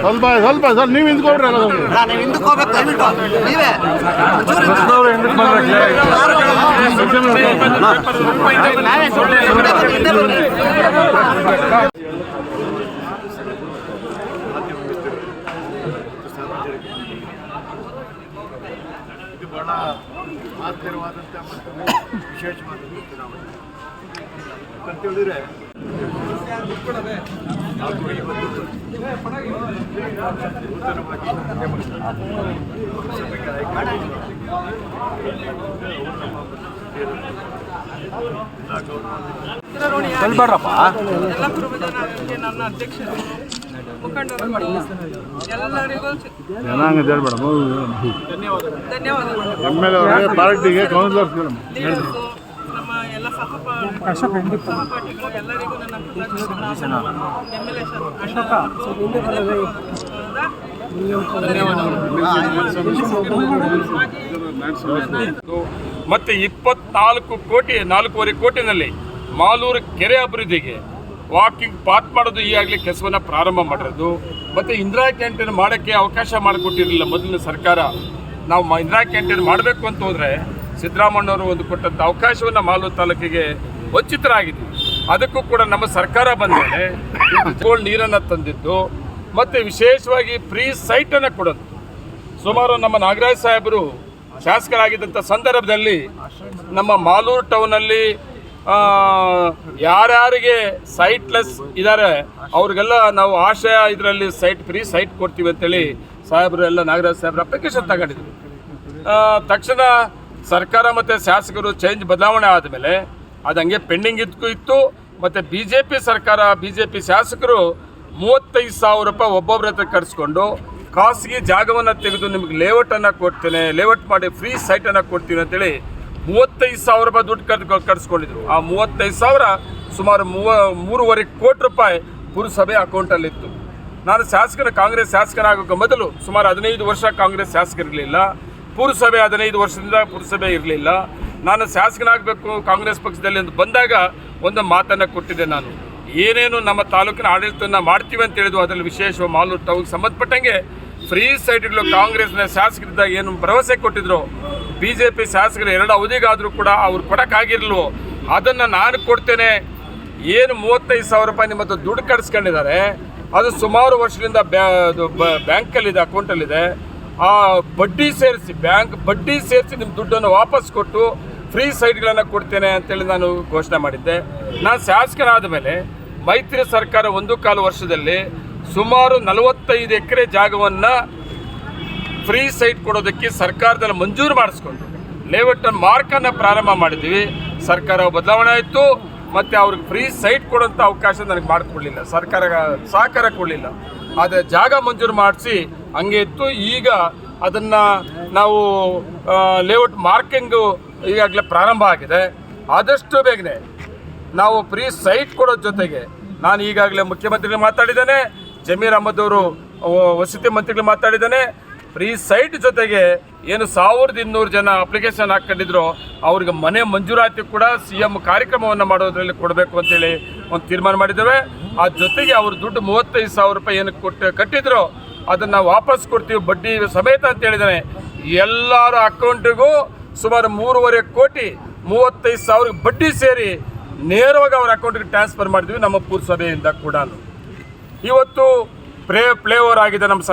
ಸ್ವಲ್ಪ ಸ್ವಲ್ಪ ಸರ್ ನೀವು ನಿಂತ್ಕೊಳ್ರಿ ಎಲ್ಲ ನಮ್ಗೆ. ನೀವು ಹಿಂದಕ್ಕೆ ಹೋಗ್ಬೇಕು ದಯವಿಟ್ಟು ನೀವೇ ಒಂಚೂರು ಹಿಂದೆ ಬನ್ನಿ. ಇದು ಬಹಳ ಮತ್ತು ವಿಶೇಷವಾದಂಥ ಚುನಾವಣೆ ಅಂತ ಹೇಳಿದ್ರೆ ಹಾಗೂ ಇವತ್ತು ನೂತನವಾಗಿ ಲೋಕಸಭೆಗೆ ಆಯ್ಕೆ ನನ್ನ ಅಧ್ಯಕ್ಷರು ಧನ್ಯವಾದಗಳು. ಎಂ ಎಲ್ ಅವರಿಗೆ ಪಾರ್ಟಿಗೆ ಕೌನ್ಸಿಲರ್ಸ್ ಲೀಡರ್ಸು ನಮ್ಮ ಎಲ್ಲ ಸಹಪ ಸಹಪಾಠಿಗಳು ಎಲ್ಲರಿಗೂ ನನ್ನ ಮತ್ತು ಇಪ್ಪತ್ನಾಲ್ಕು ಕೋಟಿ, ನಾಲ್ಕೂವರೆ ಕೋಟಿನಲ್ಲಿ ಮಾಲೂರು ಕೆರೆ ಅಭಿವೃದ್ಧಿಗೆ ವಾಕಿಂಗ್ ಪಾತ್ ಮಾಡೋದು ಈಗಾಗಲೇ ಕೆಲಸವನ್ನು ಪ್ರಾರಂಭ ಮಾಡಿರೋದು. ಮತ್ತು ಇಂದಿರಾ ಕ್ಯಾಂಟೀನ್ ಮಾಡೋಕ್ಕೆ ಅವಕಾಶ ಮಾಡಿಕೊಟ್ಟಿರಲಿಲ್ಲ ಮೊದಲಿನ ಸರ್ಕಾರ. ನಾವು ಇಂದಿರಾ ಕ್ಯಾಂಟೀನ್ ಮಾಡಬೇಕು ಅಂತ ಹೋದರೆ ಸಿದ್ದರಾಮಣ್ಣವರು ಒಂದು ಕೊಟ್ಟಂಥ ಅವಕಾಶವನ್ನು ಮಾಲೂರು ತಾಲೂಕಿಗೆ ವಂಚಿತರಾಗಿದ್ವಿ. ಅದಕ್ಕೂ ಕೂಡ ನಮ್ಮ ಸರ್ಕಾರ ಬಂದ ಮೇಲೆ ಗೋಲ್ಡ್ ನೀರನ್ನು ತಂದಿದ್ದು ಮತ್ತು ವಿಶೇಷವಾಗಿ ಫ್ರೀ ಸೈಟನ್ನು ಕೊಡೋದು. ಸುಮಾರು ನಮ್ಮ ನಾಗರಾಜ್ ಸಾಹೇಬರು ಶಾಸಕರಾಗಿದ್ದಂಥ ಸಂದರ್ಭದಲ್ಲಿ ನಮ್ಮ ಮಾಲೂರು ಟೌನಲ್ಲಿ ಯಾರ್ಯಾರಿಗೆ ಸೈಟ್ಲೆಸ್ ಇದ್ದಾರೆ ಅವ್ರಿಗೆಲ್ಲ ನಾವು ಆಶಯ ಇದರಲ್ಲಿ ಸೈಟ್ ಫ್ರೀ ಸೈಟ್ ಕೊಡ್ತೀವಿ ಅಂತೇಳಿ ಸಾಹೇಬರು ಎಲ್ಲ ನಾಗರಾಜ್ ಸಾಹೇಬರು ಅಪ್ಲಿಕೇಶನ್ ತಗೊಂಡಿದ್ರು. ತಕ್ಷಣ ಸರ್ಕಾರ ಮತ್ತು ಶಾಸಕರು ಚೇಂಜ್ ಬದಲಾವಣೆ ಆದಮೇಲೆ ಅದು ಹಂಗೆ ಪೆಂಡಿಂಗ್ ಇತ್ತು ಇತ್ತು. ಮತ್ತು ಬಿ ಜೆ ಪಿ ಸರ್ಕಾರ ಬಿ ಜೆ ಪಿ ಶಾಸಕರು ಮೂವತ್ತೈದು ಸಾವಿರ ರೂಪಾಯಿ ಒಬ್ಬೊಬ್ಬರ ಹತ್ರ ಕಟ್ಸ್ಕೊಂಡು ಖಾಸಗಿ ಜಾಗವನ್ನು ತೆಗೆದು ನಿಮಗೆ ಲೇಔಟನ್ನು ಕೊಡ್ತೇನೆ ಲೇಔಟ್ ಮಾಡಿ ಫ್ರೀ ಸೈಟನ್ನು ಕೊಡ್ತೀನಿ ಅಂತೇಳಿ ಮೂವತ್ತೈದು ಸಾವಿರ ರೂಪಾಯಿ ದುಡ್ಡು ಕರೆದು ಕಟ್ಸ್ಕೊಂಡಿದ್ರು. ಆ ಮೂವತ್ತೈದು ಸಾವಿರ ಸುಮಾರು ಮೂವ, ಮೂರುವರೆ ಕೋಟಿ ರೂಪಾಯಿ ಪುರಸಭೆ ಅಕೌಂಟಲ್ಲಿತ್ತು ನಾನು ಶಾಸಕರ ಕಾಂಗ್ರೆಸ್ ಶಾಸಕನಾಗೋಕ್ಕೆ ಮೊದಲು ಸುಮಾರು ಹದಿನೈದು ವರ್ಷ ಕಾಂಗ್ರೆಸ್ ಶಾಸಕರಿರಲಿಲ್ಲ. ಪುರಸಭೆ ಹದಿನೈದು ವರ್ಷದಿಂದ ಪುರಸಭೆ ಇರಲಿಲ್ಲ. ನಾನು ಶಾಸಕನಾಗಬೇಕು ಕಾಂಗ್ರೆಸ್ ಪಕ್ಷದಲ್ಲಿ ಅಂತ ಬಂದಾಗ ಒಂದು ಮಾತನ್ನು ಕೊಟ್ಟಿದ್ದೆ ನಾನು. ಏನೇನು ನಮ್ಮ ತಾಲೂಕಿನ ಆಡಳಿತವನ್ನು ಮಾಡ್ತೀವಿ ಅಂತ ಹೇಳಿದ್ವು ಅದರಲ್ಲಿ ವಿಶೇಷ ಮಾಲೂರು ತಾವು ಸಂಬಂಧಪಟ್ಟಂಗೆ ಫ್ರೀ ಸೈಟ್ಗಳು ಕಾಂಗ್ರೆಸ್ನ ಶಾಸಕರಿದ್ದಾಗ ಏನು ಭರವಸೆ ಕೊಟ್ಟಿದ್ರು. ಬಿ ಜೆ ಪಿ ಶಾಸಕರು ಎರಡು ಅವಧಿಗಾದರೂ ಕೂಡ ಅವ್ರು ಕೊಡೋಕ್ಕಾಗಿರ್ಲು ಅದನ್ನು ನಾನು ಕೊಡ್ತೇನೆ. ಏನು ಮೂವತ್ತೈದು ಸಾವಿರ ರೂಪಾಯಿ ನಿಮ್ಮ ದುಡ್ಡು ಕಟ್ಸ್ಕೊಂಡಿದ್ದಾರೆ ಅದು ಸುಮಾರು ವರ್ಷದಿಂದ ಬ್ಯಾ ಬ್ಯಾಂಕಲ್ಲಿದೆ ಅಕೌಂಟಲ್ಲಿದೆ ಆ ಬಡ್ಡಿ ಸೇರಿಸಿ, ಬ್ಯಾಂಕ್ ಬಡ್ಡಿ ಸೇರಿಸಿ ನಿಮ್ಮ ದುಡ್ಡನ್ನು ವಾಪಸ್ ಕೊಟ್ಟು ಫ್ರೀ ಸೈಟ್ಗಳನ್ನು ಕೊಡ್ತೇನೆ ಅಂತೇಳಿ ನಾನು ಘೋಷಣೆ ಮಾಡಿದ್ದೆ. ನಾನು ಶಾಸಕನಾದ ಮೇಲೆ ಮೈತ್ರಿ ಸರ್ಕಾರ ಒಂದು ಕಾಲು ವರ್ಷದಲ್ಲಿ ಸುಮಾರು ನಲವತ್ತೈದು ಎಕರೆ ಜಾಗವನ್ನು ಫ್ರೀ ಸೈಟ್ ಕೊಡೋದಕ್ಕೆ ಸರ್ಕಾರದಲ್ಲಿ ಮಂಜೂರು ಮಾಡಿಸ್ಕೊಂಡು ಲೇಔಟ್ ಮಾರ್ಕನ್ನು ಪ್ರಾರಂಭ ಮಾಡಿದ್ವಿ ಸರ್ಕಾರ ಬದಲಾವಣೆ ಆಯಿತು, ಮತ್ತು ಅವ್ರಿಗೆ ಫ್ರೀ ಸೈಟ್ ಕೊಡೋಂಥ ಅವಕಾಶ ನನಗೆ ಮಾಡಿಕೊಡ್ಲಿಲ್ಲ. ಸರ್ಕಾರ ಸಹಕಾರ ಕೊಡಲಿಲ್ಲ. ಆದರೆ ಜಾಗ ಮಂಜೂರು ಮಾಡಿಸಿ ಹಂಗೆ ಇತ್ತು. ಈಗ ಅದನ್ನು ನಾವು ಲೇಔಟ್ ಮಾರ್ಕಿಂಗು ಈಗಾಗಲೇ ಪ್ರಾರಂಭ ಆಗಿದೆ. ಆದಷ್ಟು ಬೇಗನೆ ನಾವು ಫ್ರೀ ಸೈಟ್ ಕೊಡೋ ಜೊತೆಗೆ ನಾನು ಈಗಾಗಲೇ ಮುಖ್ಯಮಂತ್ರಿಗಳು ಮಾತಾಡಿದ್ದೇನೆ, ಜಮೀರ್ ಅಹಮದ್ ಅವರು ವಸತಿ ಮಂತ್ರಿಗಳು ಮಾತಾಡಿದ್ದಾನೆ. ಫ್ರೀ ಸೈಟ್ ಜೊತೆಗೆ ಏನು ಸಾವಿರದ ಇನ್ನೂರು ಜನ ಅಪ್ಲಿಕೇಶನ್ ಹಾಕ್ಕೊಂಡಿದ್ರು, ಅವ್ರಿಗೆ ಮನೆ ಮಂಜೂರಾತಿ ಕೂಡ ಸಿ ಎಂ ಕಾರ್ಯಕ್ರಮವನ್ನು ಮಾಡೋದ್ರಲ್ಲಿ ಕೊಡಬೇಕು ಅಂತೇಳಿ ಒಂದು ತೀರ್ಮಾನ ಮಾಡಿದ್ದೇವೆ. ಆ ಜೊತೆಗೆ ಅವ್ರ ದುಡ್ಡು ಮೂವತ್ತೈದು ಸಾವಿರ ರೂಪಾಯಿ ಏನು ಕೊಟ್ಟು ಕಟ್ಟಿದ್ರು, ಅದನ್ನು ವಾಪಸ್ ಕೊಡ್ತೀವಿ, ಬಡ್ಡಿ ಸಮೇತ ಅಂತ ಹೇಳಿದ್ದಾನೆ ಎಲ್ಲರ ಅಕೌಂಟಿಗೂ ಸುಮಾರು ಮೂರುವರೆ ಕೋಟಿ, ಮೂವತ್ತೈದು ಸಾವಿರ ಬಡ್ಡಿ ಸೇರಿ ನೇರವಾಗಿ ಅವ್ರ ಅಕೌಂಟಿಗೆ ಟ್ರಾನ್ಸ್ಫರ್ ಮಾಡಿದ್ವಿ ನಮ್ಮ ಪುರಸಭೆಯಿಂದ ಕೂಡ ಇವತ್ತು ಪ್ಲೇ ಓವರ್ ಆಗಿದೆ ನಮ್ಮ